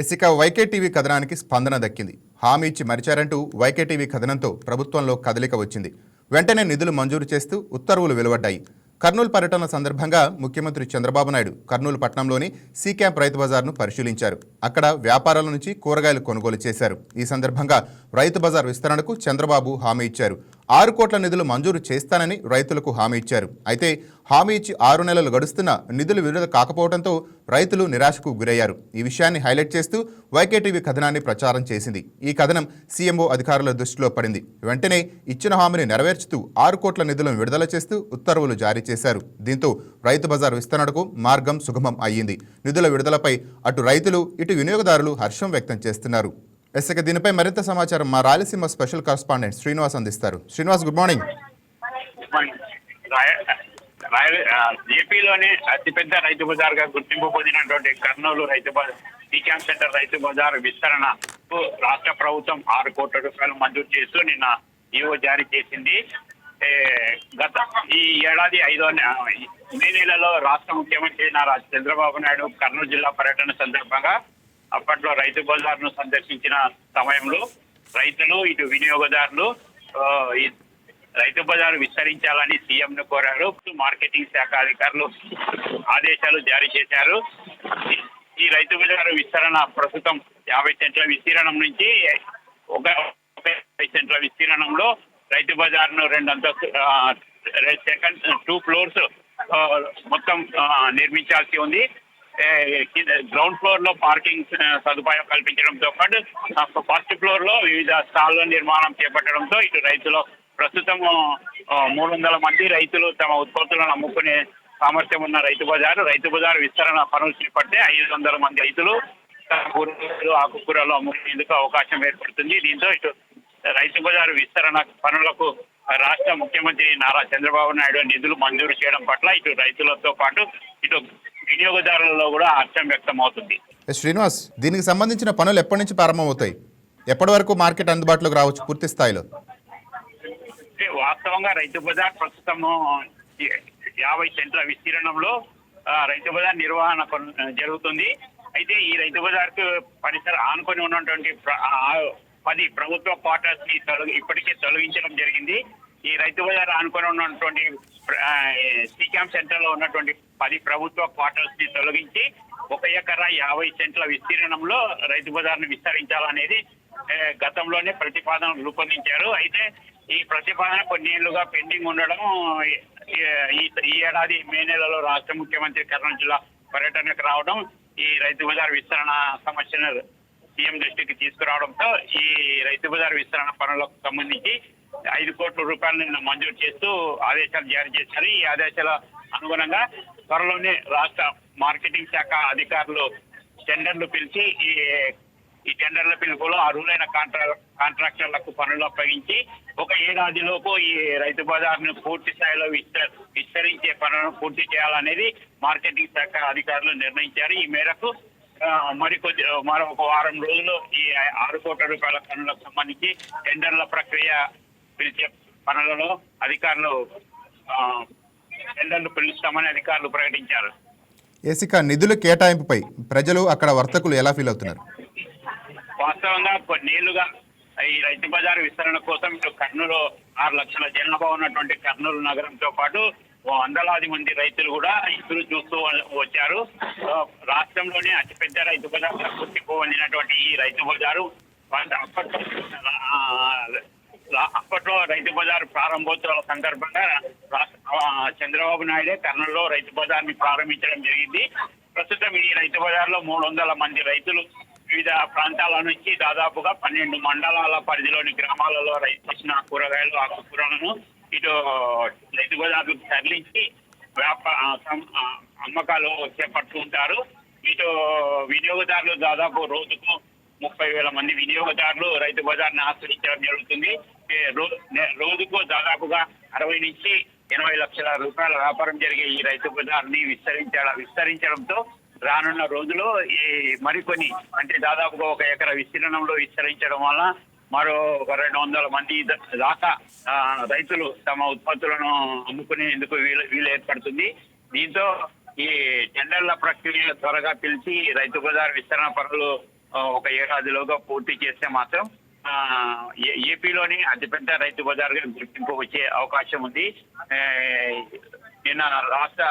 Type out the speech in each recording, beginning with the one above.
ఇసిక వైకేటీవీ కథనానికి స్పందన దక్కింది. హామీ ఇచ్చి మరిచారంటూ వైకేటీవీ కథనంతో ప్రభుత్వంలో కదలిక వచ్చింది. వెంటనే నిధులు మంజూరు చేస్తూ ఉత్తర్వులు వెలువడ్డాయి. కర్నూలు పర్యటన సందర్భంగా ముఖ్యమంత్రి చంద్రబాబు నాయుడు కర్నూలు పట్టణంలోని సీ క్యాంప్ రైతు బజార్ను పరిశీలించారు. అక్కడ వ్యాపారాల నుంచి కూరగాయలు కొనుగోలు చేశారు. ఈ సందర్భంగా రైతు బజార్ విస్తరణకు చంద్రబాబు హామీ ఇచ్చారు. ఆరు కోట్ల నిధులు మంజూరు చేస్తానని రైతులకు హామీ ఇచ్చారు. అయితే హామీ ఇచ్చి ఆరు నెలలు గడుస్తున్న నిధులు విడుదల కాకపోవడంతో రైతులు నిరాశకు గురయ్యారు. ఈ విషయాన్ని హైలైట్ చేస్తూ వైకేటీవీ కథనాన్ని ప్రచారం చేసింది. ఈ కథనం సీఎంఓ అధికారుల దృష్టిలో పడింది. వెంటనే ఇచ్చిన హామీని నెరవేర్చుతూ ఆరు కోట్ల నిధులను విడుదల చేస్తూ ఉత్తర్వులు జారీ చేశారు. దీంతో రైతు బజార్ విస్తరణకు మార్గం సుగమం అయ్యింది. నిధుల విడుదలపై అటు రైతులు ఇటు వినియోగదారులు హర్షం వ్యక్తం చేస్తున్నారు. ఎస్ ఇక దీనిపై మరింత సమాచారం మా రాయలసీమ స్పెషల్ కరస్పాండెంట్ శ్రీనివాస్ అందిస్తారు. Srinivas good morning. ఏపీలోనే అతిపెద్ద రైతు బజార్గా గుర్తింపు పొందినటువంటి కర్నూలు రైతు బజార్ సెంటర్ రైతు బజార్ విస్తరణకు రాష్ట్ర ప్రభుత్వం ఆరు కోట్ల రూపాయలు మంజూరు చేస్తూ నిన్న ఈవో జారీ చేసింది. గత ఈ ఏడాది ఐదో మే నెలలో రాష్ట్ర ముఖ్యమంత్రి నారా చంద్రబాబు నాయుడు కర్నూలు జిల్లా పర్యటన సందర్భంగా అప్పట్లో రైతు బజార్ను సందర్శించిన సమయంలో రైతులు ఇటు వినియోగదారులు రైతు బజారు విస్తరించాలని సీఎం ను కోరారు. మార్కెటింగ్ శాఖ అధికారులు ఆదేశాలు జారీ చేశారు. ఈ- రైతు బజారు విస్తరణ ప్రస్తుతం యాభై సెంట్ల విస్తీర్ణం నుంచి ఒక యాభై సెంట్ల విస్తీర్ణంలో రైతు బజార్ను రెండు అంతస్తు సెకండ్ టూ ఫ్లోర్స్ మొత్తం నిర్మించాల్సి ఉంది. కింద గ్రౌండ్ ఫ్లోర్లో పార్కింగ్ సదుపాయం కల్పించడంతో పాటు ఫస్ట్ ఫ్లోర్లో వివిధ స్టాళ్ళ నిర్మాణం చేపట్టడంతో ఇటు రైతులు ప్రస్తుతం మూడు వందల మంది రైతులు తమ ఉత్పత్తులను అమ్ముకునే సామర్థ్యం ఉన్న రైతు బజారు. రైతు బజారు విస్తరణ పనులు చేపట్టే ఐదు వందల మంది రైతులు తమ కూరగాయలు ఆకుకూరలు అమ్ముకునేందుకు అవకాశం ఏర్పడుతుంది. దీంతో ఇటు రైతు బజారు విస్తరణ పనులకు రాష్ట్ర ముఖ్యమంత్రి నారా చంద్రబాబు నాయుడు నిధులు మంజూరు చేయడం పట్ల ఇటు రైతులతో పాటు ఇటు వినియోగదారులలో కూడా హర్షం వ్యక్తం అవుతుంది శ్రీనివాస్ దీనికి సంబంధించిన పనులు ఎప్పటి నుంచి ప్రారంభమవుతాయి? ఎప్పటి వరకు మార్కెట్ అందుబాటులోకి రావచ్చు పూర్తి స్థాయిలో? వాస్తవంగా రైతు బజార్ ప్రస్తుతము యాభై సెంట్ల విస్తీర్ణంలో రైతు బజార్ నిర్వహణ జరుగుతుంది. అయితే ఈ రైతు బజార్కు పరిసర ఆనుకొని ఉన్నటువంటి పది ప్రభుత్వ క్వార్టర్స్ని తొలగి ఇప్పటికే తొలగించడం జరిగింది. ఈ రైతు బజార్ ఆనుకొని ఉన్నటువంటి సీకామ్ సెంటర్లో ఉన్నటువంటి పది ప్రభుత్వ క్వార్టర్స్ని తొలగించి ఒక ఎకరా యాభై సెంట్ల విస్తీర్ణంలో రైతు బజార్ను విస్తరించాలనేది గతంలోనే ప్రతిపాదన రూపొందించారు. అయితే ఈ ప్రతిపాదన కొన్నేళ్ళుగా పెండింగ్ ఉండడం ఈ- ఈ ఏడాది మే నెలలో రాష్ట్ర ముఖ్యమంత్రి కర్నూలు జిల్లా పర్యటనకు రావడం ఈ రైతు బజార్ విస్తరణ సమస్యను సీఎం దృష్టికి తీసుకురావడంతో ఈ రైతు బజార్ విస్తరణ పనులకు సంబంధించి ఐదు కోట్ల రూపాయలు నిన్న మంజూరు చేస్తూ ఆదేశాలు జారీ చేశారు. ఈ ఆదేశాల అనుగుణంగా త్వరలోనే రాష్ట్ర మార్కెటింగ్ శాఖ అధికారులు టెండర్లు పిలిచి ఈ ఈ టెండర్ల పిలుపులో అర్హులైన కాంట్రా కాంట్రాక్టర్లకు పనులు అప్పగించి ఒక ఏడాదిలోపు ఈ రైతు బజార్ను పూర్తి స్థాయిలో విస్త- విస్తరించే పనులను పూర్తి చేయాలనేది మార్కెటింగ్ శాఖ అధికారులు నిర్ణయించారు. ఈ మేరకు మరికొద్ది మరో ఒక వారం రోజుల్లో ఈ ఆరు కోట్ల రూపాయల పనులకు సంబంధించి టెండర్ల ప్రక్రియ పిలిచే పనులలో అధికారులు టెండర్లు పిలుస్తామని అధికారులు ప్రకటించారు. ఏసిక నిధుల కేటాయింపుపై ప్రజలు అక్కడ వర్తకులు ఎలా ఫీల్ అవుతున్నారు? వాస్తవంగా కొన్నేళ్ళుగా ఈ రైతు బజార్ విస్తరణ కోసం ఇటు కర్నూలు ఆరు లక్షల జనాభా ఉన్నటువంటి కర్నూలు నగరంతో పాటు ఓ వందలాది మంది రైతులు కూడా ఎదురు చూస్తూ వచ్చారు. రాష్ట్రంలోనే అతిపెద్ద రైతు బజార్ గుర్తింపు పొందినటువంటి ఈ రైతు బజారు అప్పట్లో అప్పట్లో రైతు బజార్ ప్రారంభోత్సవాల సందర్భంగా చంద్రబాబు నాయుడే కర్నూలులో రైతు బజార్ని ప్రారంభించడం జరిగింది. ప్రస్తుతం ఈ రైతు బజార్లో మూడు వందల మంది రైతులు వివిధ ప్రాంతాల నుంచి దాదాపుగా పన్నెండు మండలాల పరిధిలోని గ్రామాలలో రైతు చేసిన కూరగాయలు ఆకుకూరలను ఇటు రైతు గోదావరికి తరలించి వ్యాపార అమ్మకాలు చేపట్టుకుంటారు ఇటు వినియోగదారులు దాదాపు రోజుకు ముప్పై వేల మంది వినియోగదారులు రైతు బజార్ని ఆశ్రయించడం జరుగుతుంది. రోజుకు దాదాపుగా అరవై నుంచి ఎనభై లక్షల రూపాయల వ్యాపారం జరిగే ఈ రైతు బజార్ని విస్తరించడం విస్తరించడంతో రానున్న రోజులో ఈ మరికొన్ని అంటే దాదాపుగా ఒక ఎకర విస్తీర్ణంలో విస్తరించడం వల్ల మరో ఒక రెండు వందల మంది దాకా రైతులు తమ ఉత్పత్తులను అమ్ముకునేందుకు వీలు వీలు ఏర్పడుతుంది. దీంతో ఈ టెండర్ల ప్రక్రియ త్వరగా పిలిచి రైతు బజార్ విస్తరణ పనులు ఒక ఏడాదిలోగా పూర్తి చేస్తే మాత్రం ఆ, ఏ- ఏపీలోని అతిపెద్ద రైతు బజార్గా గుర్తింపు వచ్చే అవకాశం ఉంది. నిన్న రాష్ట్ర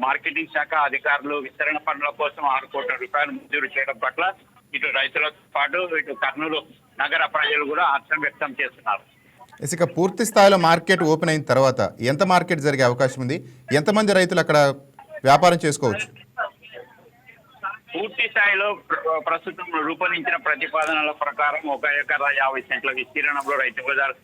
మార్కెటింగ్ శాఖ అధికారులు విస్తరణ పనుల కోసం ఆరు కోట్ల రూపాయలు మంజూరు చేయడం పట్ల ఇటు రైతులతో పాటు ఇటు కర్నూలు నగర ప్రజలు కూడా హర్షం వ్యక్తం చేస్తున్నారు. ఇసుక పూర్తి స్థాయిలో మార్కెట్ ఓపెన్ అయిన తర్వాత ఎంత మార్కెట్ జరిగే అవకాశం ఉంది? ఎంతమంది రైతులు అక్కడ వ్యాపారం చేసుకోవచ్చు? పూర్తి స్థాయిలో ప్ర- ప్రస్తుతం రూపొందించిన ప్రతిపాదనల ప్రకారం ఒక ఎకరా యాభై సెంట్ల విస్తీర్ణంలో రైతు బజార్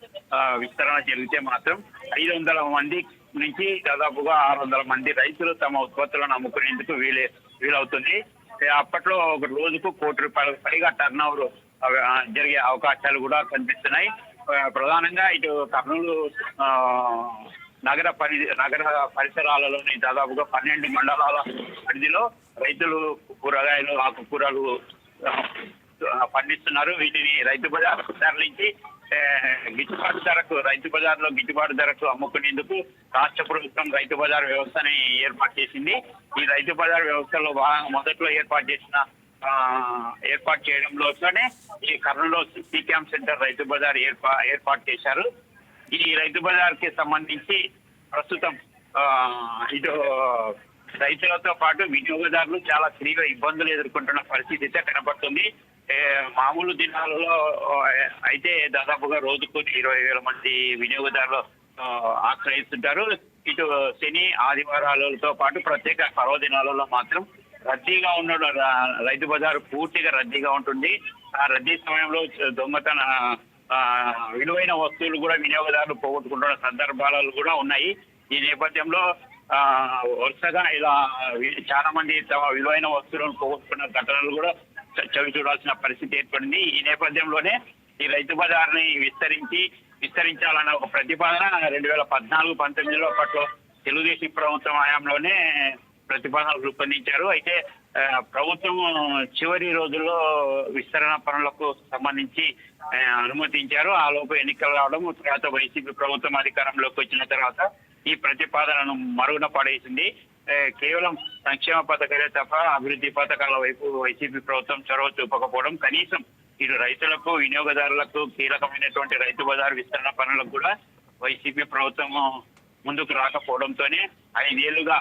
విస్తరణ జరిగితే మాత్రం ఐదు వందల మంది నుంచి దాదాపుగా ఆరు వందల మంది రైతులు తమ ఉత్పత్తులను అమ్ముకునేందుకు వీలే వీలవుతుంది. అప్పట్లో ఒక రోజుకు కోటి రూపాయలకు పైగా టర్న్ ఓవర్ జరిగే అవకాశాలు కూడా కనిపిస్తున్నాయి. ప్రధానంగా ఇటు కర్నూలు ఆ, నగర పరి నగర పరిసరాలలోని దాదాపుగా పన్నెండు మండలాల పరిధిలో రైతులు కూరగాయలు ఆకుకూరలు పండిస్తున్నారు. వీటిని రైతు బజార్ తరలించి గిట్టుబాటు ధరకు రైతు బజార్లో గిట్టుబాటు ధరకు అమ్ముకునేందుకు రాష్ట్ర ప్రభుత్వం రైతు బజార్ వ్యవస్థని ఏర్పాటు చేసింది. ఈ రైతు బజార్ వ్యవస్థలో భాగంగా మొదట్లో ఏర్పాటు చేసిన ఆ, ఏర్పాటు చేయడంలోనే ఈ Kurnool C camp centre Rythu Bazar ఏర్పా ఏర్పాటు చేశారు. ఈ రైతు బజార్కి సంబంధించి ప్రస్తుతం ఆ, ఇటు రైతులతో పాటు వినియోగదారులు చాలా తీవ్ర ఇబ్బందులు ఎదుర్కొంటున్న పరిస్థితి అయితే కనబడుతుంది. మామూలు దినాలలో అయితే దాదాపుగా రోజుకు ఇరవై వేల మంది వినియోగదారులు ఆశ్రయిస్తుంటారు. ఇటు శని ఆదివారాలతో పాటు ప్రత్యేక పర్వదినాలలో మాత్రం రద్దీగా ఉన్న రైతు బజారు పూర్తిగా రద్దీగా ఉంటుంది. ఆ రద్దీ సమయంలో దొంగతన విలువైన వస్తువులు కూడా వినియోగదారులు పోగొట్టుకుంటున్న సందర్భాలు కూడా ఉన్నాయి. ఈ నేపథ్యంలో ఆ, వరుసగా ఇలా చాలా మంది తమ విలువైన వస్తువులను పోగొట్టుకున్న ఘటనలు కూడా చవి చూడాల్సిన పరిస్థితి ఏర్పడింది. ఈ నేపథ్యంలోనే ఈ రైతు బజార్ని విస్తరించి విస్తరించాలన్న ఒక ప్రతిపాదన రెండు వేల పద్నాలుగు పంతొమ్మిదిలో అప్పట్లో తెలుగుదేశం ప్రభుత్వం హయాంలోనే ప్రతిపాదనలు రూపొందించారు. అయితే ప్రభుత్వం చివరి రోజుల్లో విస్తరణ పనులకు సంబంధించి అనుమతించారు. ఆ లోపు ఎన్నికలు రావడం తర్వాత వైసీపీ ప్రభుత్వం అధికారంలోకి వచ్చిన తర్వాత ఈ ప్రతిపాదనను మరుగున పడేసింది. కేవలం సంక్షేమ పథకాలే తప్ప అభివృద్ధి పథకాల వైపు వైసీపీ ప్రభుత్వం చొరవ చూపకపోవడం కనీసం ఇటు రైతులకు వినియోగదారులకు కీలకమైనటువంటి రైతు బజార్ విస్తరణ పనులకు కూడా వైసీపీ ప్రభుత్వం ముందుకు రాకపోవడంతోనే ఐదేళ్ళుగా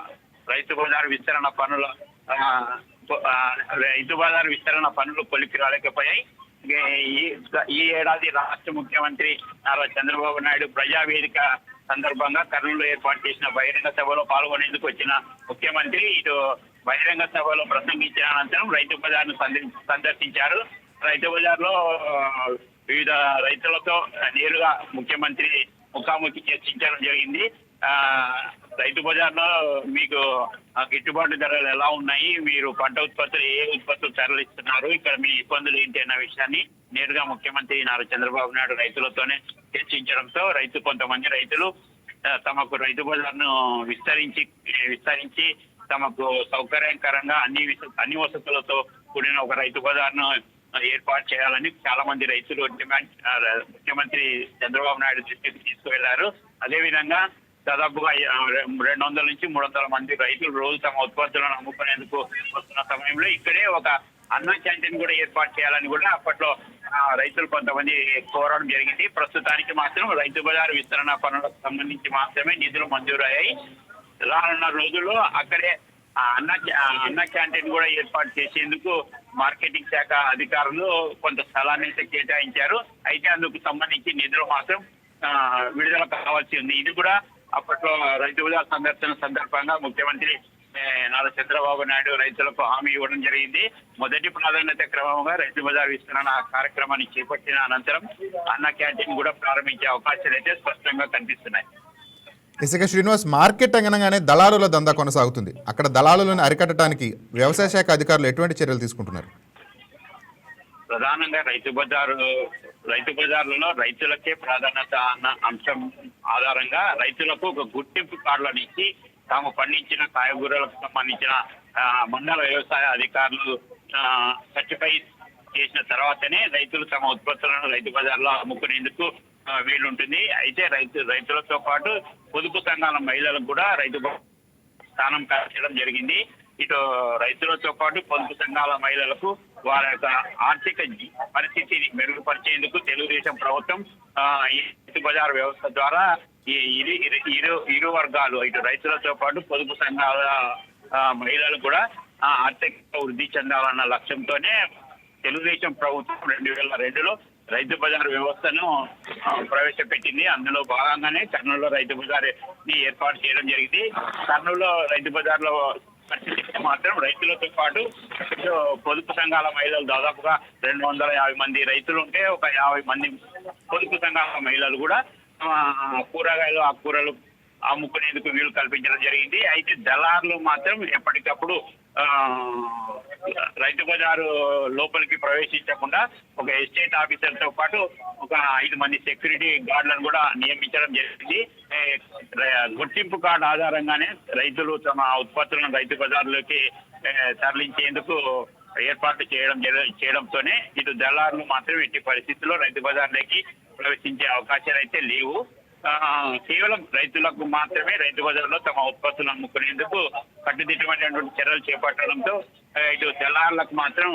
రైతు బజార్ విస్తరణ పనుల రైతు బజార్ విస్తరణ పనులు కొలికి రాలేకపోయాయి. ఈ ఈ ఏడాది రాష్ట్ర ముఖ్యమంత్రి నారా చంద్రబాబు నాయుడు ప్రజావేదిక సందర్భంగా కర్నూలు ఏర్పాటు చేసిన బహిరంగ సభలో పాల్గొనేందుకు వచ్చిన ముఖ్యమంత్రి ఇటు బహిరంగ సభలో ప్రసంగించిన అనంతరం రైతు బజార్ను సందర్శించారు. రైతు బజార్లో వివిధ రైతులతో నేరుగా ముఖ్యమంత్రి ముఖాముఖి చర్చించడం జరిగింది. ఆ రైతు బజార్లో మీకు గిట్టుబాటు ధరలు ఎలా ఉన్నాయి? మీరు పంట ఉత్పత్తులు ఏ ఉత్పత్తులు తరలిస్తున్నారు? ఇక్కడ మీ ఇబ్బందులు ఏంటి అన్న విషయాన్ని నేరుగా ముఖ్యమంత్రి నారా చంద్రబాబు నాయుడు రైతులతోనే చర్చించడంతో రైతు కొంతమంది రైతులు తమకు రైతు బజార్ను విస్తరించి విస్తరించి తమకు సౌకర్యకరంగా అన్ని అన్ని వసతులతో కూడిన ఒక రైతు బజార్ను ఏర్పాటు చేయాలని చాలా మంది రైతులు డిమాండ్ ముఖ్యమంత్రి చంద్రబాబు నాయుడు దృష్టికి తీసుకువెళ్ళారు. అదేవిధంగా దాదాపుగా రెండు వందల నుంచి మూడు వందల మంది రైతులు రోజు తమ ఉత్పత్తులను అమ్ముకునేందుకు వస్తున్న సమయంలో ఇక్కడే ఒక అన్న క్యాంటీన్ కూడా ఏర్పాటు చేయాలని కూడా అప్పట్లో రైతులు కొంతమంది కోరడం జరిగింది. ప్రస్తుతానికి మాత్రం రైతు బజార్ విస్తరణ పనులకు సంబంధించి మాత్రమే నిధులు మంజూరయ్యాయి. రానున్న రోజుల్లో అక్కడే అన్న అన్న క్యాంటీన్ కూడా ఏర్పాటు చేసేందుకు మార్కెటింగ్ శాఖ అధికారులు కొంత స్థలాన్ని అయితే కేటాయించారు. అయితే అందుకు సంబంధించి నిధులు మాత్రం ఆ, విడుదల కావాల్సి ఉంది. ఇది కూడా అప్పట్లో రైతు బజార్ సందర్శన సందర్భంగా ముఖ్యమంత్రి నారా చంద్రబాబు నాయుడు రైతులకు హామీ ఇవ్వడం జరిగింది. మొదటి ప్రాధాన్యత క్రమంగా రైతు బజార్ విస్తరణ కార్యక్రమాన్ని చేపట్టిన అనంతరం అన్న క్యాంటీన్ కూడా ప్రారంభించే అవకాశాలు అయితే స్పష్టంగా కనిపిస్తున్నాయి. ఇసుక శ్రీనివాస్ మార్కెట్ అనగానే దళారుల దందా కొనసాగుతుంది. అక్కడ దళారులను అరికట్టడానికి వ్యవసాయ శాఖ అధికారులు ఎటువంటి చర్యలు తీసుకుంటున్నారు? ప్రధానంగా రైతు బజారు రైతు బజార్లలో రైతులకే ప్రాధాన్యత అన్న అంశం ఆధారంగా రైతులకు ఒక గుర్తింపు కార్డులను ఇచ్చి తాము పండించిన కాయగూరలకు సంబంధించిన ఆ, మండల వ్యవసాయ అధికారులు సర్టిఫై చేసిన తర్వాతనే రైతులు తమ ఉత్పత్తులను రైతు బజార్లో అమ్ముకునేందుకు వీలుంటుంది. అయితే రైతు రైతులతో పాటు పొదుపు సంఘాల మహిళలకు కూడా రైతు స్థానం కల్పించడం జరిగింది. ఇటు రైతులతో పాటు పొదుపు సంఘాల మహిళలకు వారి యొక్క ఆర్థిక పరిస్థితిని మెరుగుపరిచేందుకు తెలుగుదేశం ప్రభుత్వం ఈ రైతు బజార్ వ్యవస్థ ద్వారా ఈ ఇరు ఇరు- ఇరు ఇరు వర్గాలు ఇటు రైతులతో పాటు పొదుపు సంఘాల మహిళలు కూడా ఆర్థిక వృద్ధి చెందాలన్న లక్ష్యంతోనే తెలుగుదేశం ప్రభుత్వం రెండు వేల రెండులో రైతు బజార్ వ్యవస్థను ప్రవేశపెట్టింది. అందులో భాగంగానే కర్నూలులో రైతు బజార్ని ఏర్పాటు చేయడం జరిగింది. కర్నూలులో రైతు బజార్లో పరిస్థితి మాత్రం రైతులతో పాటు పొదుపు సంఘాల మహిళలు దాదాపుగా రెండు వందల యాభై మంది రైతులు ఉంటే ఒక యాభై మంది పొదుపు సంఘాల మహిళలు కూడా కూరగాయలు ఆకుకూరలు అమ్ముకునేందుకు వీలు కల్పించడం జరిగింది. అయితే దళారులు మాత్రం ఎప్పటికప్పుడు ఆ, రైతు బజారు లోపలికి ప్రవేశించకుండా ఒక ఎస్టేట్ ఆఫీసర్తో పాటు ఒక ఐదు మంది సెక్యూరిటీ గార్డులను కూడా నియమించడం జరిగింది. గుర్తింపు కార్డు ఆధారంగానే రైతులు తమ ఉత్పత్తులను రైతు బజార్లోకి తరలించేందుకు ఏర్పాట్లు చేయడం చేయడంతోనే ఇటు దళారులు మాత్రం ఇట్టి పరిస్థితుల్లో రైతు బజార్లోకి ప్రవేశించే అవకాశాలు అయితే లేవు. ఆ, కేవలం రైతులకు మాత్రమే రైతు బజార్లో తమ ఉత్పత్తులు అమ్ముకునేందుకు కట్టుదిట్టమైనటువంటి చర్యలు చేపట్టడంతో ఇటు దళారులకు మాత్రం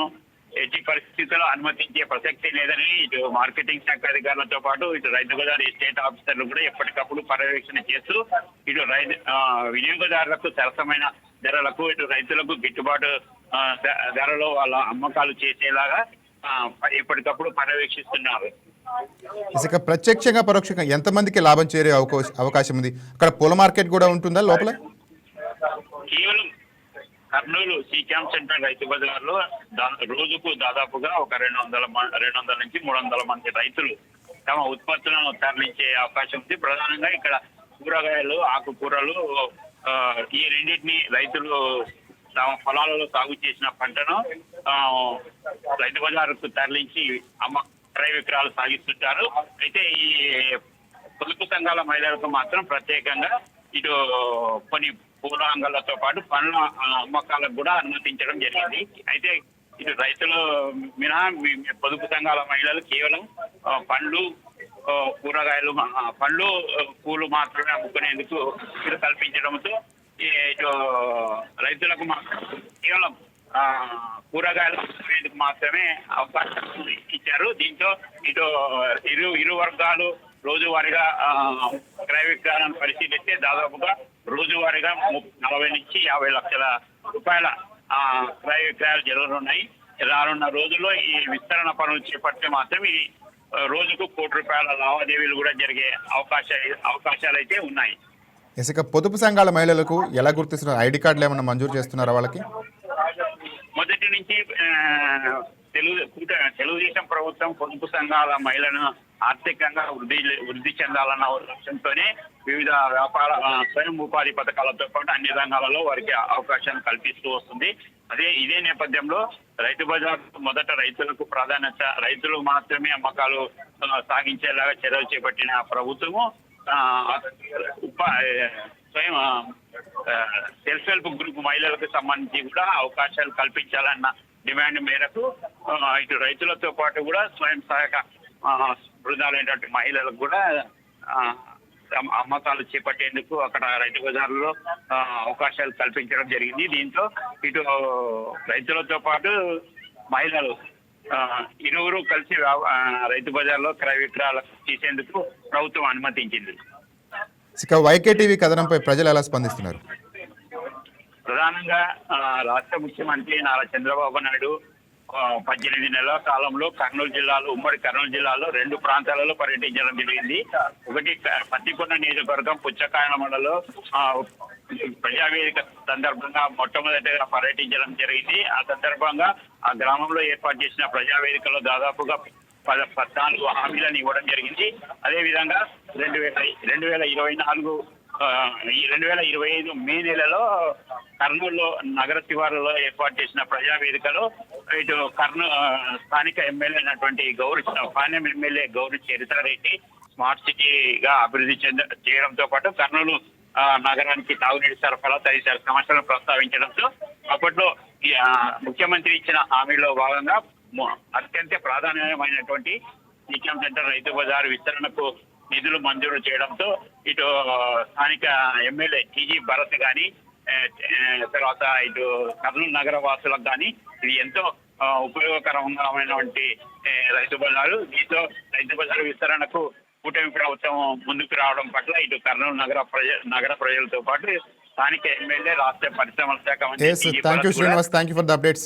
ఎట్టి పరిస్థితుల్లో అనుమతించే ప్రసక్తి లేదని ఇటు మార్కెటింగ్ శాఖ అధికారులతో పాటు ఇటు రైతు బజార్ ఎస్టేట్ ఆఫీసర్లు కూడా ఎప్పటికప్పుడు పర్యవేక్షణ చేస్తూ ఇటు రైతు ఆ, వినియోగదారులకు సరసమైన ధరలకు ఇటు రైతులకు గిట్టుబాటు ధరలో వాళ్ళ అమ్మకాలు చేసేలాగా ఎప్పటికప్పుడు పర్యవేక్షిస్తున్నారు. ఇసుక ప్రత్యక్షంగా పరోక్షంగా ఎంతమందికి లాభం చేరే అవకాశం అవకాశం ఉంది? అక్కడ పూల మార్కెట్ కూడా ఉంటుందా లోపల? కేవలం కర్నూలు సీ క్యాంప్ సెంటర్ రైతు బజార్లో దా- రోజుకు దాదాపుగా ఒక రెండు వందల రెండు వందల నుంచి మూడు వందల మంది రైతులు తమ ఉత్పత్తులను తరలించే అవకాశం ఉంది. ప్రధానంగా ఇక్కడ కూరగాయలు ఆకుకూరలు ఈ రెండింటిని రైతులు తమ పొలాలలో సాగు చేసిన పంటను ఆ, రైతు బజార్కు తరలించి అమ్మ క్రయ విక్రయాలు సాగిస్తుంటారు. అయితే ఈ పొదుపు సంఘాల మహిళలకు మాత్రం ప్రత్యేకంగా ఇటు కొన్ని పూల అంగళ్ళతో పాటు పండ్ల అమ్మకాలకు కూడా అనుమతించడం జరిగింది. అయితే ఇటు రైతులు మినహా పొదుపు సంఘాల మహిళలు కేవలం పండ్లు కూరగాయలు పండ్లు పూలు మాత్రమే అమ్ముకునేందుకు కల్పించడంతో ఈ ఇటు రైతులకు మాత్రం కేవలం కూరగాయలు అమ్ముకునేందుకు మాత్రమే అవకాశం ఇచ్చారు. దీంతో ఇటు ఇరు ఇరు వర్గాలు రోజువారీగా క్రయ విక్రయాలను పరిశీలిస్తే దాదాపుగా రోజువారీగా నలభై నుంచి యాభై లక్షల రూపాయల ఆ, క్రయ విక్రయాలు జరగనున్నాయి. రానున్న రోజుల్లో ఈ విస్తరణ పనులు చేపడితే మాత్రం ఈ రోజుకు కోటి రూపాయల లావాదేవీలు కూడా జరిగే అవకాశ అవకాశాలు అయితే ఉన్నాయి. ఇసుక పొదుపు సంఘాల మహిళలకు ఎలా గుర్తిస్తున్నారు? ఐడి కార్డులు ఏమైనా మంజూరు చేస్తున్నారా వాళ్ళకి? మొదటి నుంచి తెలుగు తెలుగుదేశం ప్రభుత్వం పొదుపు సంఘాల మహిళలను ఆర్థికంగా వృద్ధి వృద్ధి చెందాలన్న లక్ష్యంతోనే వివిధ వ్యాపార స్వయం ఉపాధి పథకాలతో పాటు అన్ని రంగాలలో వారికి అవకాశం కల్పిస్తూ వస్తుంది. అదే ఇదే నేపథ్యంలో రైతు బజార్ మొదట రైతులకు ప్రాధాన్యత రైతులు మాత్రమే అమ్మకాలు సాగించేలాగా చర్యలు చేపట్టిన ప్రభుత్వము ఆ, ఉపా స్వయం సెల్ఫ్ హెల్ప్ గ్రూప్ మహిళలకు సంబంధించి కూడా అవకాశాలు కల్పించాలన్న డిమాండ్ మేరకు ఇటు రైతులతో పాటు కూడా స్వయం సహాయక ఆ, బృందాలైనటువంటి మహిళలకు కూడా ఆ, అమ్మకాలు చేపట్టేందుకు అక్కడ రైతు బజార్లో ఆ, అవకాశాలు కల్పించడం జరిగింది. దీంతో ఇటు రైతులతో పాటు మహిళలు ఆ, ఇరువురు కలిసి రైతు బజార్లో క్రయ విక్రయాలు చేసేందుకు ప్రభుత్వం అనుమతించింది. ఇక వైకేటీవీ కథనంపై ప్రజలు ఎలా స్పందిస్తున్నారు? ప్రధానంగా ఆ, రాష్ట్ర ముఖ్యమంత్రి నారా చంద్రబాబు నాయుడు పద్దెనిమిది నెలల కాలంలో కర్నూలు జిల్లాలో ఉమ్మడి కర్నూలు జిల్లాలో రెండు ప్రాంతాలలో పర్యటించడం జరిగింది. ఒకటి పత్తికొండ నియోజకవర్గం పుచ్చకాయల మండలో ఆ, ప్రజావేదిక సందర్భంగా మొట్టమొదటిగా పర్యటించడం జరిగింది. ఆ సందర్భంగా ఆ గ్రామంలో ఏర్పాటు చేసిన ప్రజావేదికలో దాదాపుగా పద పద్నాలుగు హామీలను ఇవ్వడం జరిగింది. అదేవిధంగా రెండు వేల రెండు వేల ఇరవై నాలుగు ఈ రెండు వేల ఇరవై ఐదు మే నెలలో కర్నూలులో నగర శివారులో ఏర్పాటు చేసిన ప్రజావేదికలో ఇటు కర్నూ స్థానిక ఎమ్మెల్యే అయినటువంటి గౌరీ పాణ్యం ఎమ్మెల్యే గౌరీ చరితారెడ్డి స్మార్ట్ సిటీగా అభివృద్ధి చెంద చేయడంతో పాటు కర్నూలు ఆ, నగరానికి తాగునీటి సరఫరా తదితర సమస్యలను ప్రస్తావించడంతో అప్పట్లో ఈ, ముఖ్యమంత్రి ఇచ్చిన హామీలో భాగంగా అత్యంత ప్రాధాన్యమైనటువంటి నిత్యం సెంటర్ రైతు బజార్ విస్తరణకు నిధులు మంజూరు చేయడంతో ఇటు స్థానిక ఎమ్మెల్యే టీజీ భరత్ గాని ఆ, తర్వాత ఇటు కర్నూలు నగర వాసులకు కానీ ఇది ఎంతో ఉపయోగకరమైనటువంటి రైతు బజారు. దీంతో రైతు బజారు విస్తరణకు కూటమి ప్రభుత్వం ముందుకు రావడం పట్ల ఇటు కర్నూలు నగర ప్రజ నగర ప్రజలతో పాటు స్థానిక ఎమ్మెల్యే రాష్ట్ర పరిశ్రమల శాఖ మంత్రి S TG thank you Bharat కూడా Srinivas thank you for the updates